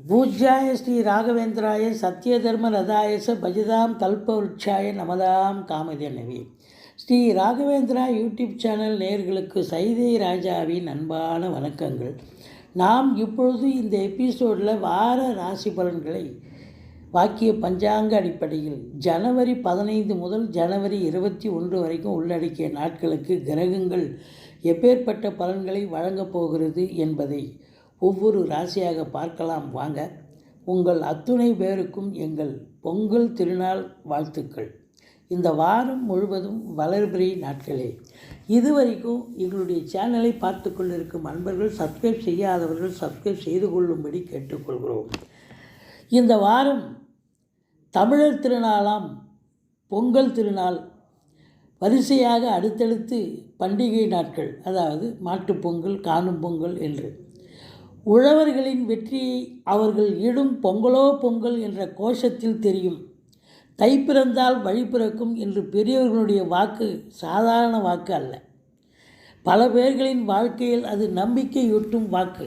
பூஜ்யாய ஸ்ரீ ராகவேந்திராய சத்யதர்ம ரதாயச பஜதாம் கல்பவருட்சாய நமதாம் காமதேனவி ஸ்ரீ ராகவேந்திரா யூடியூப் சேனல் நேர்களுக்கு சைதை ராஜாவின் அன்பான வணக்கங்கள். நாம் இப்பொழுது இந்த எபிசோடில் வார ராசி பலன்களை வாக்கிய பஞ்சாங்க அடிப்படையில் ஜனவரி பதினைந்து முதல் ஜனவரி இருபத்தி ஒன்று வரைக்கும் உள்ளடக்கிய நாட்களுக்கு கிரகங்கள் எப்பேற்பட்ட பலன்களை வழங்கப் போகிறது என்பதை ஒவ்வொரு ராசியாக பார்க்கலாம். வாங்க உங்கள் அத்துணை பேருக்கும் எங்கள் பொங்கல் திருநாள் வாழ்த்துக்கள். இந்த வாரம் முழுவதும் வளர்பிறை நாட்களே. இதுவரைக்கும் எங்களுடைய சேனலை பார்த்து கொண்டிருக்கும் அன்பர்கள் சப்ஸ்கிரைப் செய்யாதவர்கள் சப்ஸ்கிரைப் செய்து கொள்ளும்படி கேட்டுக்கொள்கிறோம். இந்த வாரம் தமிழர் திருநாளாம் பொங்கல் திருநாள். வரிசையாக அடுத்தடுத்து பண்டிகை நாட்கள் அதாவது மாட்டுப்பொங்கல் காணும் பொங்கல் என்று. உழவர்களின் வெற்றி அவர்கள் இடும் பொங்கலோ பொங்கல் என்ற கோஷத்தில் தெரியும். தை பிறந்தால் வழி பிறக்கும் என்று பெரியவர்களுடைய வாக்கு சாதாரண வாக்கு அல்ல. பல பேர்களின் வாழ்க்கையில் அது நம்பிக்கையூட்டும் வாக்கு.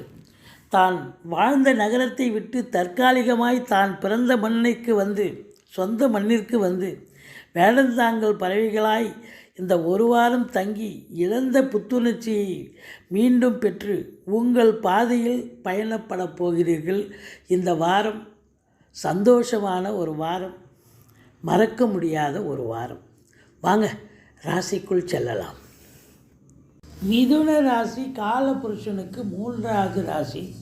தான் வாழ்ந்த நகரத்தை விட்டு தற்காலிகமாய் தான் பிறந்த மண்ணிற்கு வந்து சொந்த மண்ணிற்கு வந்து வேடந்தாங்கள் பறவைகளாய் இந்த ஒரு வாரம் தங்கி இழந்த புத்துணர்ச்சியை மீண்டும் பெற்று உங்கள் பாதையில் பயணப்படப் போகிறீர்கள். இந்த வாரம் சந்தோஷமான ஒரு வாரம் மறக்க முடியாத ஒரு வாரம். வாங்க ராசிக்குள் செல்லலாம். மிதுன ராசி காலபுருஷனுக்கு மூன்றாவது ராசி.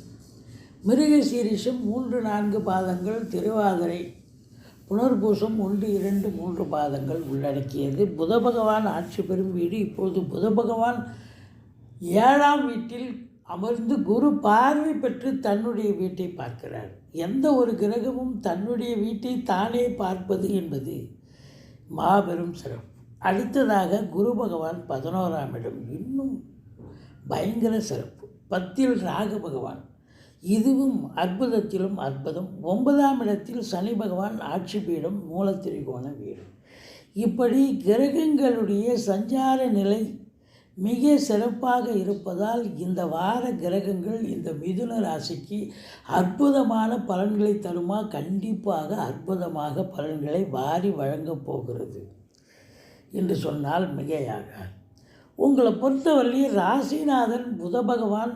மிருகசீரிஷம் மூன்று நான்கு பாதங்கள் திருவாதிரை புனர்பூசம் ஒன்று இரண்டு மூன்று பாதங்கள் உள்ளடக்கியது. புத பகவான் ஆட்சி பெறும் வீடு இப்போது புத பகவான் ஏழாம் வீட்டில் அமர்ந்து குரு பார்வை பெற்று தன்னுடைய வீட்டை பார்க்கிறார். எந்த ஒரு கிரகமும் தன்னுடைய வீட்டை தானே பார்ப்பது என்பது மாபெரும் சிறப்பு. அடுத்ததாக குரு பகவான் பதினோராம் இடம். இன்னும் பயங்கர சிறப்பு. பத்தில் ராக பகவான் இதுவும் அற்புதத்திலும் அற்புதம். ஒன்பதாம் இடத்தில் சனி பகவான் ஆட்சி பீடம் மூலத்திரிகோண வீடு இப்படி கிரகங்களுடைய சஞ்சார நிலை மிக சிறப்பாக இருப்பதால் இந்த வார கிரகங்கள் இந்த மிதுன ராசிக்கு அற்புதமான பலன்களை தருமா? கண்டிப்பாக அற்புதமாக பலன்களை வாரி வழங்கப் போகிறது என்று சொன்னால் மிகையாக உங்களை பொறுத்தவரையில் ராசிநாதன் புத பகவான்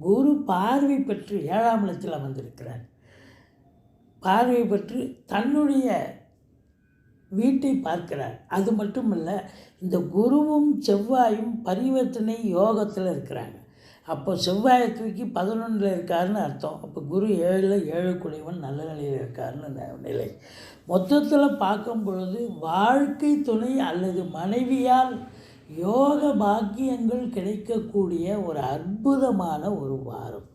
குரு பார்வை பெற்று ஏழாம் இடத்தில் அமர்ந்திருக்கிறார் பார்வை பெற்று தன்னுடைய வீட்டை பார்க்கிறார். அது மட்டுமல்ல இந்த குருவும் செவ்வாயும் பரிவர்த்தனை யோகத்தில் இருக்கிறாங்க. அப்போ செவ்வாயை தூக்கி பதினொன்றில் இருக்காருன்னு அர்த்தம். அப்போ குரு ஏழில் ஏழு குடைவன் நல்ல நிலையில் இருக்காருன்னு நிலை. மொத்தத்தில் பார்க்கும் பொழுது வாழ்க்கை துணை அல்லது மனைவியால் யோக பாக்கியங்கள் கிடைக்கக்கூடிய ஒரு அற்புதமான ஒரு வாரம்.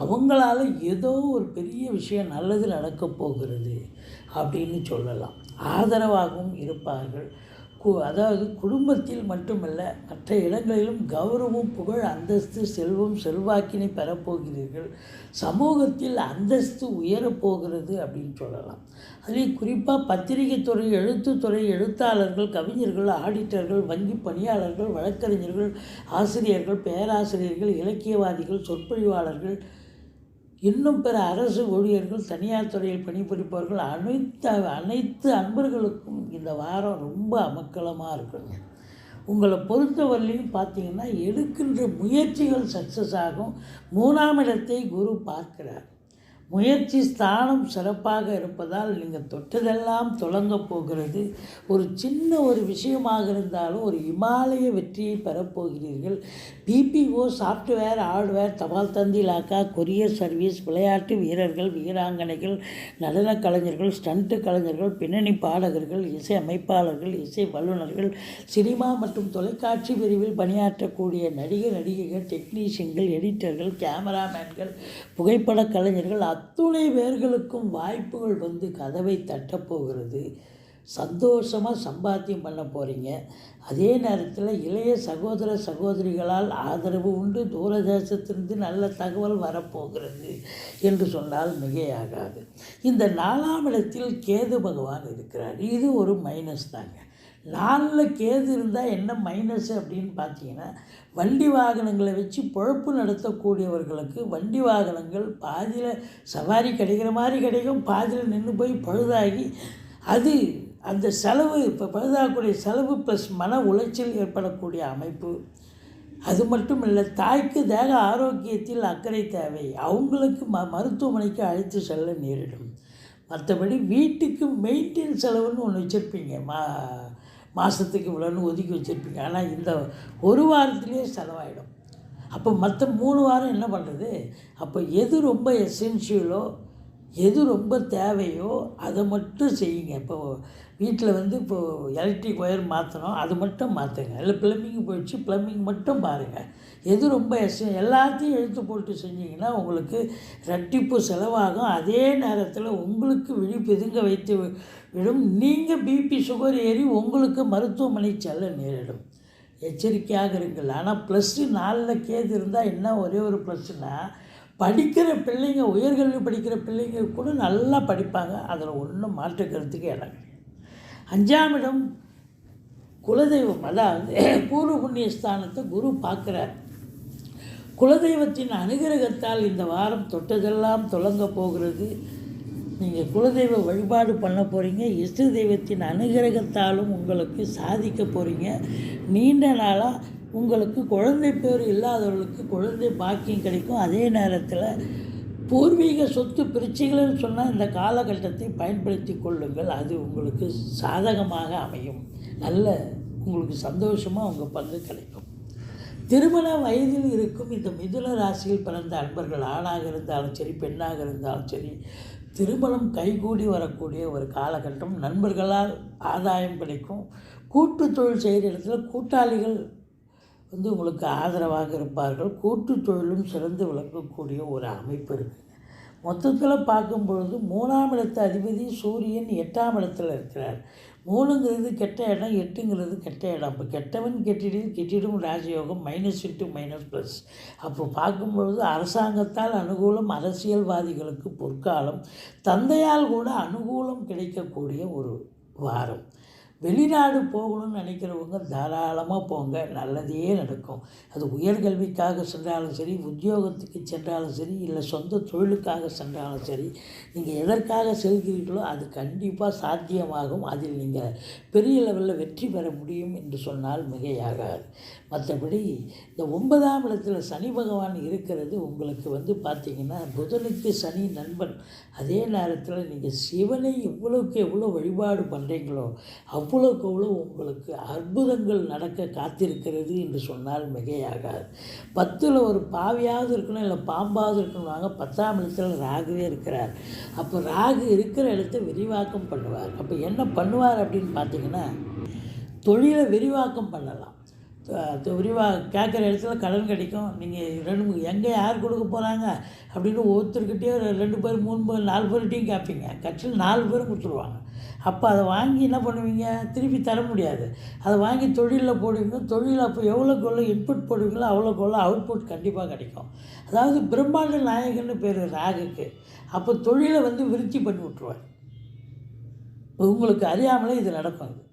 அவங்களால ஏதோ ஒரு பெரிய விஷயம் நல்லது நடக்கப் போகிறது அப்படின்னு சொல்லலாம். ஆதரவாகவும் இருப்பார்கள். அதாவது குடும்பத்தில் மட்டுமல்ல மற்ற இடங்களிலும் கௌரவம் புகழ் அந்தஸ்து செல்வம் செல்வாக்கினை பெறப்போகிறீர்கள். சமூகத்தில் அந்தஸ்து உயரப்போகிறது அப்படின்னு சொல்லலாம். அதில் குறிப்பாக பத்திரிகை துறை எழுத்துத்துறை எழுத்தாளர்கள் கவிஞர்கள் ஆடிட்டர்கள் வங்கி பணியாளர்கள் வழக்கறிஞர்கள் ஆசிரியர்கள் பேராசிரியர்கள் இலக்கியவாதிகள் சொற்பொழிவாளர்கள் இன்னும் பிற அரசு ஊழியர்கள் தனியார் துறையில் பணிபுரிப்பவர்கள் அனைத்து அனைத்து அன்பர்களுக்கும் இந்த வாரம் ரொம்ப அமக்கலமாக இருக்குங்க. உங்களை பொறுத்தவரையிலையும் பார்த்தீங்கன்னா எடுக்கின்ற முயற்சிகள் சக்ஸஸ் ஆகும். மூணாம் இடத்தை குரு பார்க்கிறார். முயற்சி ஸ்தானம் சிறப்பாக இருப்பதால் நீங்கள் தொட்டதெல்லாம் தொடங்கப் போகிறது. ஒரு சின்ன ஒரு விஷயமாக இருந்தாலும் ஒரு இமாலய வெற்றியை பெறப்போகிறீர்கள் பிபிஓ சாஃப்ட்வேர் ஹார்ட்வேர் தபால் தந்தி லாக்கா கொரியர் சர்வீஸ் விளையாட்டு வீரர்கள் வீராங்கனைகள் நடன கலைஞர்கள் ஸ்டண்ட்டு கலைஞர்கள் பின்னணி பாடகர்கள் இசை அமைப்பாளர்கள் இசை வல்லுநர்கள் சினிமா மற்றும் தொலைக்காட்சி பிரிவில் பணியாற்றக்கூடிய நடிகர் நடிகைகள் டெக்னீஷியன்கள் எடிட்டர்கள் கேமராமேன்கள் புகைப்பட கலைஞர்கள் அத்துணை பேர்களுக்கும் வாய்ப்புகள் வந்து கதவை தட்டப்போகிறது சந்தோஷமாக சம்பாத்தியம் பண்ண போகிறீங்க அதே நேரத்தில் இளைய சகோதர சகோதரிகளால் ஆதரவு உண்டு. தூரதேசத்திலிருந்து நல்ல தகவல் வரப்போகிறது என்று சொன்னால் மிகையாகாது. இந்த நாலாம் இடத்தில் கேது பகவான் இருக்கிறார். இது ஒரு மைனஸ் தாங்க. நாளில் கேது இருந்தால் என்ன மைனஸ் அப்படின்னு பார்த்தீங்கன்னா வண்டி வாகனங்களை வச்சு பொழப்பு நடத்தக்கூடியவர்களுக்கு வண்டி வாகனங்கள் பாதியில் சவாரி கிடைக்கிற மாதிரி கிடைக்கும். பாதியில் நின்று போய் பழுதாகி அது அந்த செலவு இப்போ பழுதாகக்கூடிய செலவு ப்ளஸ் மன உளைச்சல் ஏற்படக்கூடிய அமைப்பு. அது மட்டும் இல்லை தாய்க்கு தேக ஆரோக்கியத்தில் அக்கறை தேவை. அவங்களுக்கு ம மருத்துவமனைக்கு அழைத்து செல்ல நேரிடும். மற்றபடி வீட்டுக்கு மெயின்டெயின் செலவுன்னு ஒன்று வச்சுருப்பீங்க. மா மாதத்துக்கு இவ்வளோன்னு ஒதுக்கி வச்சுருப்பீங்க. ஆனால் இந்த ஒரு வாரத்துலேயே செலவாயிடும். அப்போ மற்ற மூணு வாரம் என்ன பண்ணுறது அப்போ எது ரொம்ப எசென்ஷியலோ எது ரொம்ப தேவையோ அதை மட்டும் செய்யுங்க. இப்போ வீட்டில் வந்து இப்போது எலக்ட்ரிக் ஒயர் மாற்றணும் அது மட்டும் மாற்றுங்க இல்லை ப்ளம்பிங் போயிடுச்சு ப்ளம்பிங் மட்டும் பாருங்கள் எது ரொம்ப எஸ் எல்லாத்தையும் எழுத்து போட்டு செஞ்சிங்கன்னா உங்களுக்கு ரெட்டிப்பு செலவாகும். அதே நேரத்தில் உங்களுக்கு விழிப்பு எதுங்க வைத்து விடும்? நீங்கள் பிபி சுகர் ஏறி உங்களுக்கு மருத்துவமனை செல்ல நேரிடும். எச்சரிக்கையாக இருங்கள். ஆனால் டூ நாலில் கேது இருந்தால் என்ன ஒரே ஒரு ப்ளஸ்னா படிக்கிற பிள்ளைங்க உயர்கல்வி படிக்கிற பிள்ளைங்க கூட நல்லா படிப்பாங்க. அதில் ஒன்றும் மாற்றுக்கிறதுக்கு கருத்துக்கு இடம் அஞ்சாம் இடம் குலதெய்வம். அதாவது பூர்வ புண்ணிய ஸ்தானத்தை குரு பார்க்குறார். குலதெய்வத்தின் அனுகிரகத்தால் இந்த வாரம் தொட்டதெல்லாம் தொடங்க போகிறது. நீங்கள் குலதெய்வ வழிபாடு பண்ண போகிறீங்க இஷ்ட தெய்வத்தின் அனுகிரகத்தாலும் உங்களுக்கு சாதிக்க போகிறீங்க நீண்ட நாளாக உங்களுக்கு குழந்தை பேர் இல்லாதவர்களுக்கு குழந்தை பாக்கியம் கிடைக்கும். அதே நேரத்தில் பூர்வீக சொத்து பிரச்சனைகள்னு சொன்னால் இந்த காலகட்டத்தை பயன்படுத்தி கொள்ளுங்கள். அது உங்களுக்கு சாதகமாக அமையும். நல்ல உங்களுக்கு சந்தோஷமாக உங்கள் பங்கு கிடைக்கும். திருமண வயதில் இருக்கும் இந்த மிதுன ராசியில் பிறந்த அன்பர்கள் ஆணாக இருந்தாலும் சரி பெண்ணாக இருந்தாலும் சரி திருமணம் கைகூடி வரக்கூடிய ஒரு காலகட்டம். நண்பர்களால் ஆதாயம் கிடைக்கும். கூட்டு தொழில் செய்கிற இடத்துல கூட்டாளிகள் வந்து உங்களுக்கு ஆதரவாக இருப்பார்கள். கூட்டு தொழிலும் சிறந்து விளங்கக்கூடிய ஒரு அமைப்பு இருக்குது. மொத்தத்தில் பார்க்கும் பொழுது மூணாம் இடத்து அதிபதி சூரியன் எட்டாம் இடத்தில் இருக்கிறார். மூணுங்கிறது கெட்ட இடம் எட்டுங்கிறது கெட்ட இடம். அப்போ கெட்டவன் கெட்டிடில் கெட்டிடும் ராஜயோகம் மைனஸ் இன்ட்டு மைனஸ் ப்ளஸ் அப்போ பார்க்கும்பொழுது அரசாங்கத்தால் அனுகூலம் அரசியல்வாதிகளுக்கு பொற்காலம் தந்தையால் கூட அனுகூலம் கிடைக்கக்கூடிய ஒரு வாரம். வெளிநாடு போகணும்னு நினைக்கிறவங்க தாராளமாக போங்க. நல்லதே நடக்கும். அது உயர்கல்விக்காக சென்றாலும் சரி உத்தியோகத்துக்கு சென்றாலும் சரி இல்லை சொந்த தொழிலுக்காக சென்றாலும் சரி நீங்கள் எதற்காக செல்கிறீர்களோ அது கண்டிப்பாக சாத்தியமாகும். அதில் நீங்கள் பெரிய லெவலில் வெற்றி பெற முடியும் என்று சொன்னால் மிகையாகாது. மற்றபடி இந்த ஒன்பதாம் இடத்துல சனி பகவான் இருக்கிறது உங்களுக்கு வந்து பார்த்திங்கன்னா புதனுக்கு சனி நண்பன். அதே நேரத்தில் நீங்கள் சிவனை எவ்வளோக்கு எவ்வளோ வழிபாடு பண்ணுறீங்களோ அவ் அவ்வளோக்கு அவ்வளோ உங்களுக்கு அற்புதங்கள் நடக்க காத்திருக்கிறது என்று சொன்னால் மிகையாகாது. பத்தில் ஒரு பாவியாவது இருக்கணும் இல்லை பாம்பாவது இருக்கணும்னாங்க பத்தாம் இடத்துல ராகுவே இருக்கிறார். அப்போ ராகு இருக்கிற இடத்த விரிவாக்கம் பண்ணுவார். அப்போ என்ன பண்ணுவார் அப்படின்னு பார்த்தீங்கன்னா தொழிலை விரிவாக்கம் பண்ணலாம். விரிவாக கேட்குற இடத்துல கடன் கிடைக்கும். நீங்கள் ரெண்டு மூணு எங்கே யார் கொடுக்க போகிறாங்க அப்படின்னு ஒருத்தர்கிட்டயோ ரெ- ரெண்டு பேர் மூணு பேர் நாலு பேர்கிட்டையும் கேட்பீங்க. கட்சியில் நாலு பேரும் கொடுத்துருவாங்க. அப்போ அதை வாங்கி என்ன பண்ணுவீங்க? திருப்பி தர முடியாது. அதை வாங்கி தொழிலில் போடுவீங்க. தொழில் அப்போ எவ்வளோக்கு எவ்வளோ இன்புட் போடுவீங்களோ அவ்வளோக்கு எவ்வளோ அவுட்புட் கண்டிப்பாக கிடைக்கும். அதாவது பிரம்மாண்ட நாயகன்னு பேர் ராகுக்கு. அப்போ தொழிலை வந்து விருத்தி பண்ணி விட்ருவார் உங்களுக்கு அறியாமலே இது நடக்கும் இது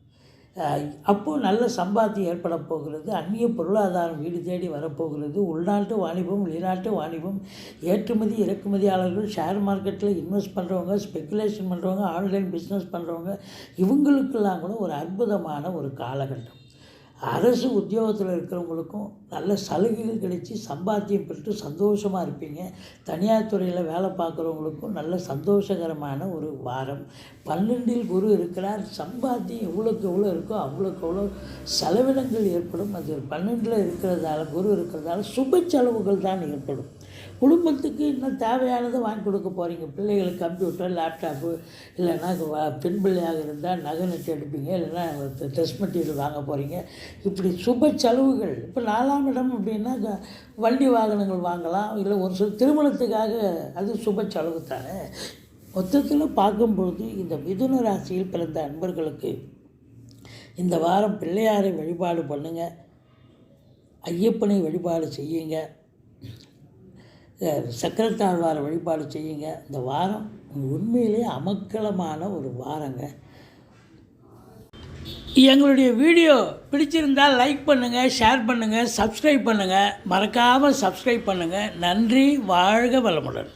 அப்போது நல்ல சம்பாத்தியம் ஏற்பட போகிறது அந்நிய பொருளாதாரம் வீடு தேடி வரப்போகிறது உள்நாட்டு வாணிபம் வெளிநாட்டு வாணிபம் ஏற்றுமதி இறக்குமதியாளர்கள் ஷேர் மார்க்கெட்டில் இன்வெஸ்ட் பண்ணுறவங்க ஸ்பெக்குலேஷன் பண்ணுறவங்க ஆன்லைன் பிஸ்னஸ் பண்ணுறவங்க இவங்களுக்கெல்லாம் கூட ஒரு அற்புதமான ஒரு காலகட்டம். அரசு உத்தியோகத்தில் இருக்கிறவங்களுக்கும் நல்ல சலுகைகள் கிடைச்சி சம்பாத்தியம் பெற்று சந்தோஷமாக இருப்பீங்க. தனியார் துறையில் வேலை பார்க்குறவங்களுக்கும் நல்ல சந்தோஷகரமான ஒரு வாரம். பன்னெண்டில் குரு இருக்கிறார். சம்பாத்தியம் எவ்வளோக்கு எவ்வளோ இருக்கோ அவ்வளோக்கு எவ்வளோ செலவினங்கள் ஏற்படும். அது பன்னெண்டில் இருக்கிறதால குரு இருக்கிறதால சுப செலவுகள் தான் ஏற்படும். குடும்பத்துக்கு இன்னும் தேவையானதை வாங்கி கொடுக்க போகிறீங்க பிள்ளைகளுக்கு கம்ப்யூட்டர் லேப்டாப்பு இல்லைன்னா பெண் பிள்ளையாக இருந்தால் நகை நட்டு எடுப்பீங்க இல்லைன்னா ட்ரெஸ் மெட்டீரியல் வாங்க போகிறீங்க இப்படி சுப செலவுகள். இப்போ நாலாம் இடம் அப்படின்னா வண்டி வாகனங்கள் வாங்கலாம். இல்லை ஒரு சில திருமணத்துக்காக அது சுப செலவு தானே. மொத்தத்தில் பார்க்கும்பொழுது இந்த மிதுன ராசியில் பிறந்த அன்பர்களுக்கு இந்த வாரம் பிள்ளையாரை வழிபாடு பண்ணுங்கள் ஐயப்பனை வழிபாடு செய்யுங்க. சக்கரத்தாழ்வாரை வழிபாடு செய்யுங்க. இந்த வாரம் உண்மையிலே அமக்கலமான ஒரு வாரங்க. எங்களுடைய வீடியோ பிடிச்சிருந்தால் லைக் பண்ணுங்கள் ஷேர் பண்ணுங்கள் சப்ஸ்கிரைப் பண்ணுங்கள் மறக்காமல் சப்ஸ்கிரைப் பண்ணுங்கள் நன்றி வாழ்க வளமுடன்.